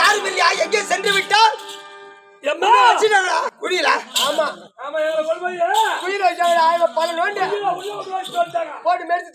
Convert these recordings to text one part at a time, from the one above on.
யாரும் இல்லையா? எங்கே சென்று விட்டால்? குடியில? ஆமா. ஆமா வச்சாங்க ஆயிரம் பல நோண்டு. போட்டு மேடிச்சு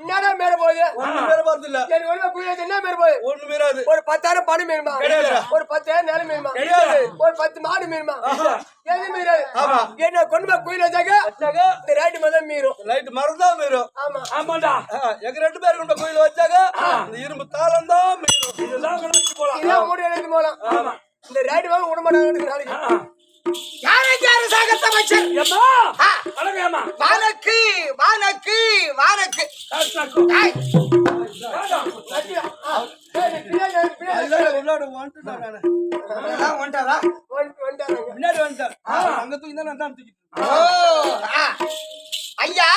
என்னடா மேல போகுது? ஒண்ணு பேர போறது இல்ல. ஒழுங்கா குயில் வச்சு என்ன மேல போகுது? ஒண்ணு பேராது ஒரு பத்தாயிரம் பணம் கிடையாது. ஒரு பத்தாயிரம் நிலம் கிடையாது. ஒரு பத்து மாடு மீறுமா? எது மீறாது ஆமா. என்ன கொண்டு போய் குயில் வச்சாக்க இந்த ரேட்டு மாதிரி மீறும். லைட் மறந்தா மீறும். ஆமா. ஆமாண்டா. ஆ, எங்க ரெண்டு பேரும் கொண்ட கோயில் வச்சாங்க இந்த இரும்பு தாளம் தான் மீறும். இதெல்லாம் போலாம். இதான் மூடி எடுத்து போலாம். ஆமா. இந்த ரேட்டு வாங்க விட மாட்டாங்க நாளைக்கு ஆ. யாருக்கு அரசாங்க அமைச்சர்? எம்மா ஆ. வணக்கம் எம்மா வானக்கு வானக்கு வானக்கு. ஐயா.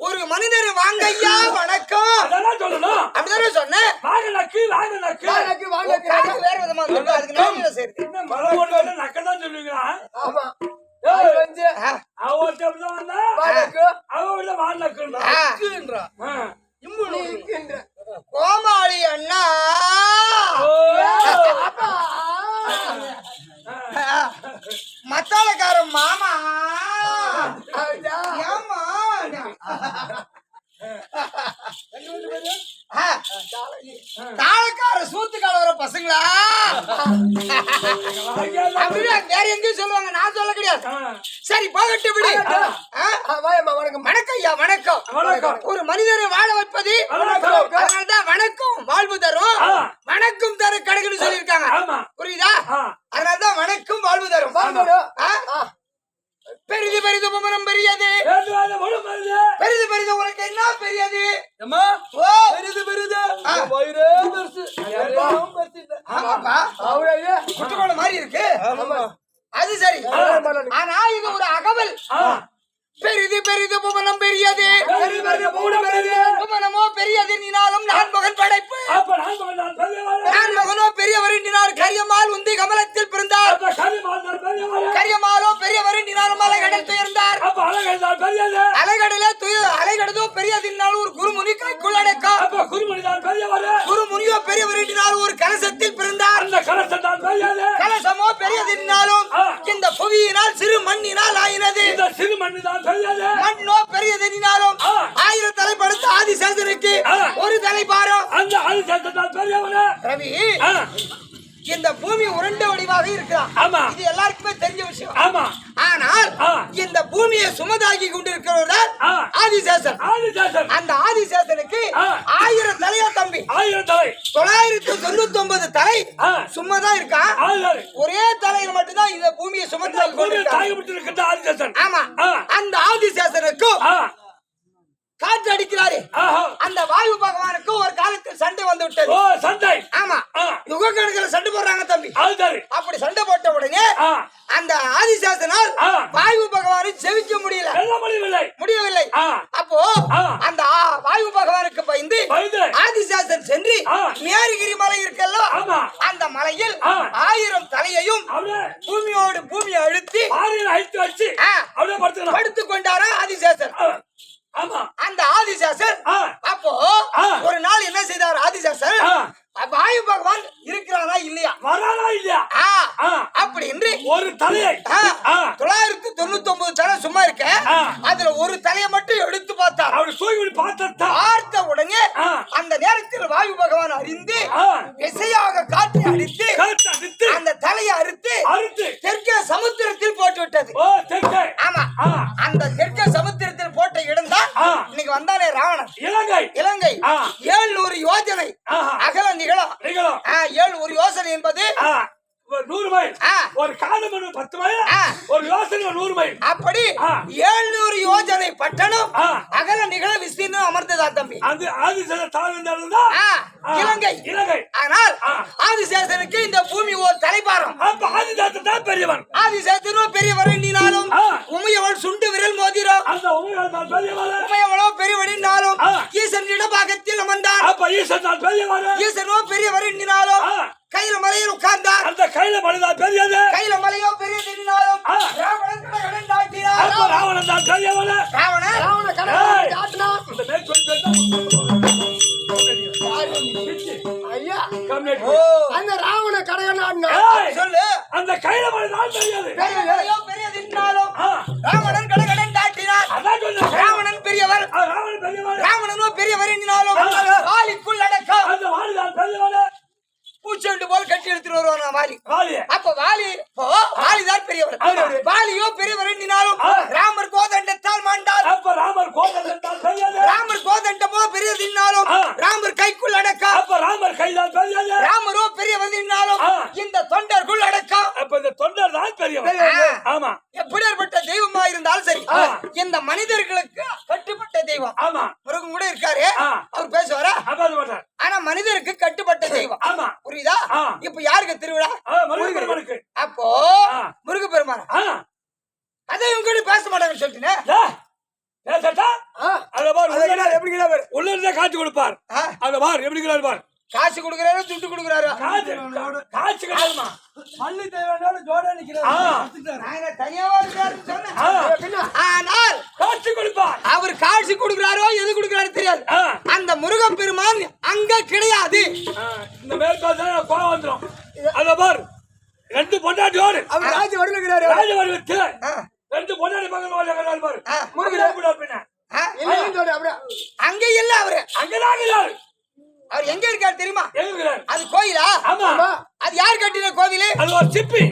ஒரு மனிதர் வாங்க ஐயா. அதெல்லாம் சொல்லணும்? அப்படிதானே சொன்னேன். வாங்க நக்கு வாங்க நக்கு வாழைக்கு. காது வேற விதமா அதுக்கு நான் என்ன என்ன மழை போட்டு நக்கதான் சொல்லுவீங்களா? ஆமா. ஏய். அது வந்து அவ ஒருத்தன் அப்படிதான் வந்தா வாழைக்கு, அவ உள்ள வாங்க நக்குன்றா ஆ, இருக்குன்றா. ஆ. நீ இருக்கின்ற. கோமாளி அண்ணா ஓ. அப்பா. மத்தாளக்காரன் மாமா ஐயா. ஏமா தாளக்கார சூத்து கலவர பசங்களா. அப்படின்னா வேற எங்கேயும் சொல்லுவாங்க நான் சொல்ல கிடையாது. சரி போகட்டும் விடு வணக்கம். வணக்கம் ஐயா வணக்கம். ஒரு மனிதரை வாழ வைப்பது வணக்கம். அதனாலதான் வணக்கம் வாழ்வு தரும் 满面大汗下去。ஆயிரம் தலை தொள்ளாயிரத்தி தொண்ணூத்தி ஒன்பது தலை. சும்மா தான் ஒரே தலையில் மட்டும்தான் இந்த பூமியை சுமந்து பூமியை தாயப்பட்டு இருக்கின்ற ஆதிசேஷன். ஆமா. ஆ. அந்த ஆதிசேஷனுக்கும் ஆ. காற்று அடிக்கிறாரு. ஆஹா. அந்த வாயு பகவானுக்கும் ஒரு காலத்தில் சண்டை வந்து விட்டது ஓ சண்டை. ஆமா. ஆ. யுக கணக்கில் சண்டை போடுறாங்க தம்பி. அப்படி சண்டை போட்ட உடனே அந்த ஆதிசாசனால். வாயு பகவானை செவிக்க முடியல. வெல்ல முடியவில்லை. முடியவில்லை. அப்போ. அந்த வாயு பகவானுக்கு பயந்து. ஆதிசாசன் சென்று. மேரிகிரி மலை இருக்கல்ல. அந்த மலையில். ஆயிரம் தலையையும் பூமியோடு பூமியை அழுத்தி அழித்து படுத்துக்கலாம் படுத்துக் கொண்டாரா ஆதிசேஷன் ஆ. ஆமா அந்த ஆதிசேஷன் ஆ. அப்போ. ஒரு நாள் என்ன செய்தார் ஆதிசேஷன் ஆ. வாயு பகவான் இருக்கிறானா இல்லையா வரானா இல்லையா ஆ. ஆ. அப்படி என்று ஒரு தலையை. தொள்ளாயிரத்தி தொண்ணூத்தி ஒன்பது தலை சும்மா இருக்க. அதுல ஒரு தலையை மட்டும் எடுத்து பார்த்தார் அப்படி சூழ்நிலை பார்த்தா பார்த்த உடனே. அந்த நேரத்தில் வாயு பகவான் அறிந்து. விசையாக காற்றை அடித்து அடித்து அந்த தலையை அறுத்து அறுத்து தெற்கே சமுத்திரத்தில் போட்டு விட்டது ஓ தெற்கை ஆமா. அந்த தெற்கே சமுத்திரத்தில் போட்ட இடம் தான். இன்னைக்கு வந்தானே ராவணன் இலங்கை இலங்கை ஆ. ஏழ்நூறு யோஜனை. அகல நிகழம் ஆ, ஏழ்நூறு யோசனை என்பது. ஒரு நூறு மைல். ஒரு காலம் பத்து மைல். ஒரு யோசனை நூறு மைல். அப்படி. ஏழ்நூறு யோஜனை பட்டணம். அகல நிகழ விஸ்தீர்ணம் அமர்ந்ததா தம்பி? அந்த ஆதிசேஷ ஆ, இலங்கை. இலங்கை. ஆனால். ஆதிசேஷனுக்கு இந்த பூமி ஒரு தலைபாரம் அப்ப ஆதிதாசன் தான் பெரியவன். ஆதிசேஷனோ பெரியவர் எண்ணினாலும். உமையவள் சுண்டு விரல் மோதிரம். அந்த உமையவளோ பெரியவர் எண்ணினாலும் ஆ. ஈசன் இடபாகத்தில் அமர்ந்தார் அப்ப ஈசன் தான் பெரியவன். ஈசனோ தான் பெரியவன் ராவணன் ஏய். காட்டுனான். இந்த மேல் சொல்லி ஐயா அந்த ராவண ஏய். சொல்லு. அந்த கையில மனிதான் தெரியாது. பெரிய எண்ணினாலும் ஆ. ராவணன் கடகடன் அதான் சொன்னேன். ராவணன் பெரியவர். ராவணன் பெரியவன் ராவணனோ பெரியவர் எண்ணினாலும் ஆ. வாலிக்குள் அடக்கம். அந்த வாலிதான் பெரியவன். பூச்செண்டு போல் கட்டி எடுத்துட்டு வருவான் வாலி. வாலி. அப்ப வாலி இப்போ வாலிதான் பெரியவர் ஆமா. வாலியோ பெரியவர் எண்ணினாலும் ஆ. ராமர் கோதண்டத்தால் மாண்டார் அப்ப ராமர் கோதன் தான் பெரியது ராமர் கோதண்டமோ பெரியது என்னாலும் ஆ. ராமர் கைக்குள் அடக்கம் அப்ப ராமர் கைதான் பெரியது ராமரோ பெரியவர் என்னாலும் ஆ. இந்த தொண்டர்க்குள் அடக்கம் அப்ப இந்த தொண்டர் தான் பெரியவன் ஆ. ஆமா எப்படியாற்பட்ட தெய்வமா இருந்தாலும் சரி. இந்த மனிதர்களுக்கு கட்டுப்பட்ட தெய்வம். ஆமா. முருகன் கூட இருக்காரு. அவர் பேசுவாரா? ஆனா மனிதருக்கு கட்டுப்பட்ட தெய்வம். ஆமா. புரியுதா. இப்ப யாருக்கு திருவிழா? அப்போ ஆ. முருகப்பெருமான். ஆ. அதை இவங்க கூட பேச மாட்டாங்கன்னு சொல்லிட்டேன். எப்படி காட்சி கொடுப்பார். அத பார் எப்படி பார் காசு கொடுக்குறாரு துட்டு கொடுக்குறாரு. காட்சி கிடையாதுமா மல்லி தேவையான ஜோடா நிக்கிறாரு. தனியாவா இருக்காருன்னு. பின்ன. ஆனால் காட்சி கொடுப்பார். அவர் காசு கொடுக்குறாரோ எது கொடுக்குறாரு தெரியாது. அந்த முருகப்பெருமான் அங்க கிடையாது. இந்த மேல் பேச கோவம் வந்துரும். அத பார் ரெண்டு பொண்டாட்டியோடு அவர் ராஜ வருகிறாரு ராஜ வடிவத்தில் ஆ. ரெண்டு பொண்டாட்டி மகன் வாழ்கிறார் பாரு. முருகன் எப்படி பின்ன? அங்க இல்ல அவரு. அங்கதான் அவர் எங்க இருக்காரு தெரியுமா எழுதுகிறார் அது கோயிலா ஆமா ஆமா. அது யார் கட்டின கோவிலு? அது ஒரு சிப்பி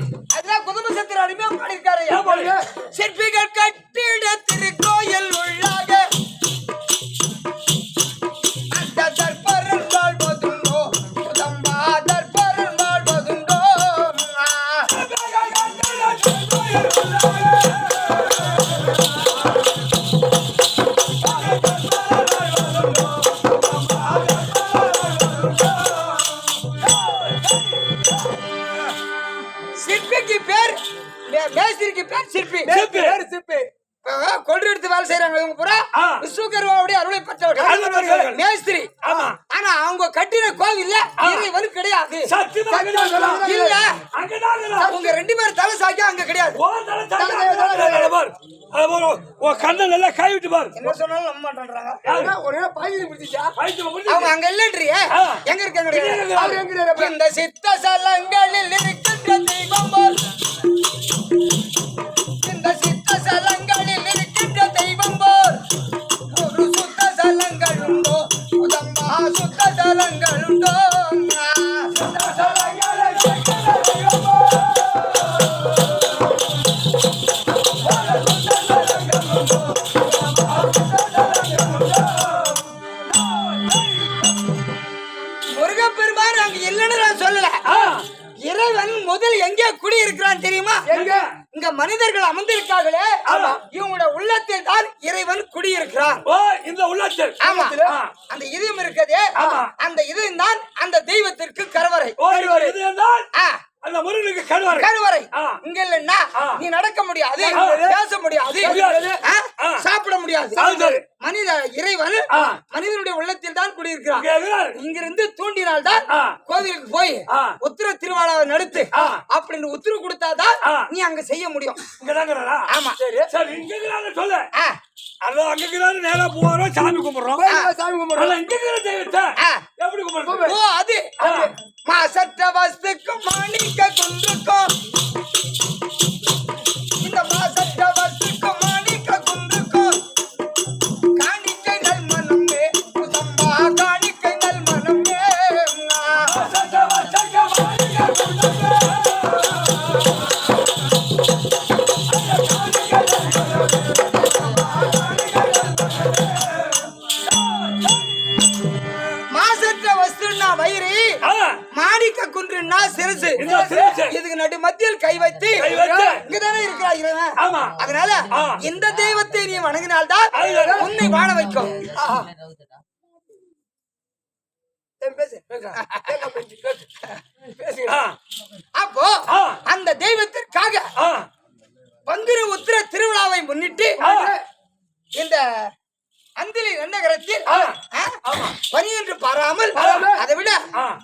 கொண்டு எடுத்து வேலை செய்யறாங்க இவங்க பூரா. விஸ்வகர்மாவுடைய அருளை பெற்றவர்கள். மேஸ்திரி ஆமா. ஆனா அவங்க கட்டின கோவில்ல இறைவன் கிடையாது. இல்ல ரெண்டு பேரும் தலை சாக்கி அங்க கிடையாது உன் தலை தலை அங்கதான் இருக்கிறார். அத பார். அத பார். உன் கண்ணை நல்லா கை விட்டு பாரு என்ன சொன்னாலும் நம்ப மாட்டேன்றாங்க ஒரே பாய்ச்சி பிடிச்சா. அவங்க அங்க இல்லன்றியே. எங்க இருக்காங்க? இந்த சித்த சலங்களில் இருக்கின்ற தெய்வம் கருவறை ஆ, அந்த முருகனுக்கு கருவறை ஆ. இங்க இல்லன்னா. நீ நடக்க முடியாது. பேச முடியாது. சாப்பிட முடியாது. மனித இறைவன். மனிதனுடைய உள்ளத்தில் தான் இருக்கிறார். இங்கிருந்து தூண்டினால் தான். கோவிலுக்கு போய். உத்தர திருவாளாவை நடத்து. அப்படின்னு உத்தரவு கொடுத்தாதான். நீ அங்க செய்ய முடியும்? ஆமா. சரி இங்க சொல்லு அதான் அங்க நேரா போறோம் சாமி கும்பிடுறோம் சாமி கும்பிடுறோம் இங்க தெய்வத்தை. எப்படி அது ಮಾಸಟ್ಟ ವಸ್ತುಕು ಮಾಣಿಕ ಕುಂದುಕೋ நடு மத்தியில் கை வைத்து. இங்கதானே இருக்கிறா இறைவன் ஆமா. அதனால. இந்த தெய்வத்தை நீ வணங்கினால்தான். உன்னை வாழ வைக்கும் அப்போ. அந்த தெய்வத்திற்காக பங்குரு உத்திர திருவிழாவை முன்னிட்டு. இந்த அந்திலி. ஆ, பனி என்று பாராமல். அதை விட ஆ.